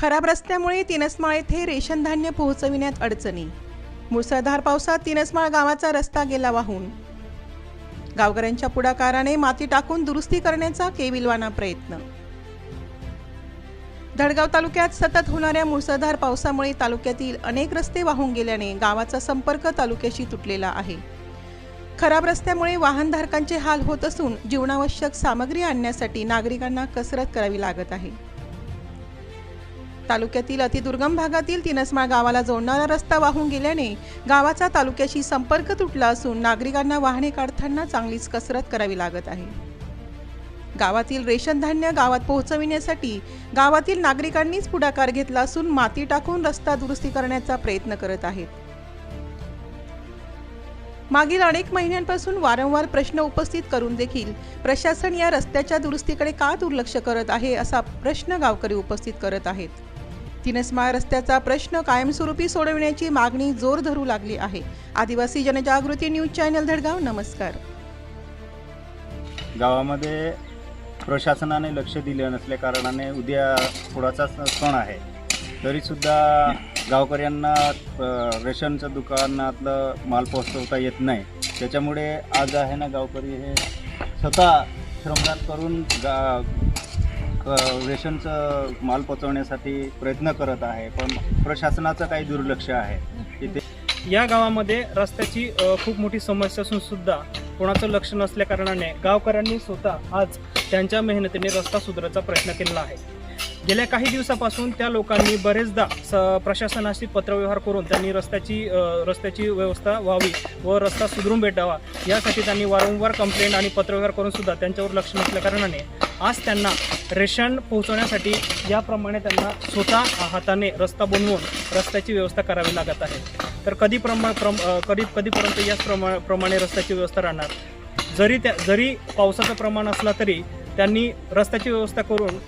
खराब रस्त्यामुळे तिनसमाळ येथे रेशन धान्य पोहोचविण्यात अडचणी. मुसळधार पावसात तिनसमाळ गावाचा रस्ता गेला वाहून. गावकऱ्यांच्या पुढाकाराने माती टाकून दुरुस्ती करण्याचा केविलवाना प्रयत्न. धडगाव तालुक्यात सतत होणाऱ्या मुसळधार पावसामुळे तालुक्यातील अनेक रस्ते वाहून गेल्याने गावाचा संपर्क तालुक्याशी तुटलेला आहे. खराब रस्त्यामुळे वाहनधारकांचे हाल होत असून जीवनावश्यक सामग्री आणण्यासाठी नागरिकांना कसरत करावी लागत आहे. तालुक्यातील अतिदुर्गम भागातील तिनसमाळ गावाला जोडणारा रस्ता वाहून गेल्याने गावाचा तालुक्याशी संपर्क तुटला असून नागरिकांना वाहने काढताना चांगलीच कसरत करावी लागत आहे. गावातील रेशन धान्य गावात पोहोचविण्यासाठी गावातील नागरिकांनीच पुढाकार घेतला असून माती टाकून रस्ता दुरुस्ती करण्याचा प्रयत्न करत आहेत. मागील अनेक महिन्यांपासून वारंवार प्रश्न उपस्थित करून देखील प्रशासन या रस्त्याच्या दुरुस्तीकडे का दुर्लक्ष करत आहे असा प्रश्न गावकरी उपस्थित करत आहेत. तिनसमाळ रस्त्याचा प्रश्न कायमस्वरूपी सोडविण्याची मागणी जोर धरू लागली आहे. आदिवासी जनजागृती न्यूज चॅनल धडगाव नमस्कार. गावामध्ये प्रशासनाने लक्ष दिले नसल्या कारणाने उद्या पुढाचा सण आहे. तरीसुद्धा गावकऱ्यांना रेशनचं दुकानातलं माल पोहोचवता येत नाही. त्याच्यामुळे आज आहे ना गावकरी हे स्वतः श्रमदान करून गा रेशनचं माल पोचवण्यासाठी प्रयत्न करत आहे पण प्रशासनाचं काही दुर्लक्ष आहे. इथे या गावामध्ये रस्त्याची खूप मोठी समस्या असून सुद्धा कोणाचं लक्ष नसल्या कारणाने गावकऱ्यांनी स्वतः आज त्यांच्या मेहनतीने रस्ता सुधारायचा प्रयत्न केलेला आहे. गेल्या काही दिवसापासून त्या लोकांनी बरेचदा स प्रशासनाशी पत्रव्यवहार करून त्यांनी रस्त्याची रस्त्याची व्यवस्था व्हावी व रस्ता सुधरून भेटावा यासाठी त्यांनी वारंवार कंप्लेंट आणि पत्रव्यवहार करूनसुद्धा त्यांच्यावर लक्ष नसल्या कारणाने आज त्यांना रेशन पोहोचवण्यासाठी याप्रमाणे त्यांना स्वतः हाताने रस्ता बनवून रस्त्याची व्यवस्था करावी लागत आहे. तर कधी प्रमा प्रम कधी कधीपर्यंत याच प्रमा प्रमाणे रस्त्याची व्यवस्था राहणार? जरी त्या जरी पावसाचं प्रमाण असला तरी त्यांनी रस्त्याची व्यवस्था करून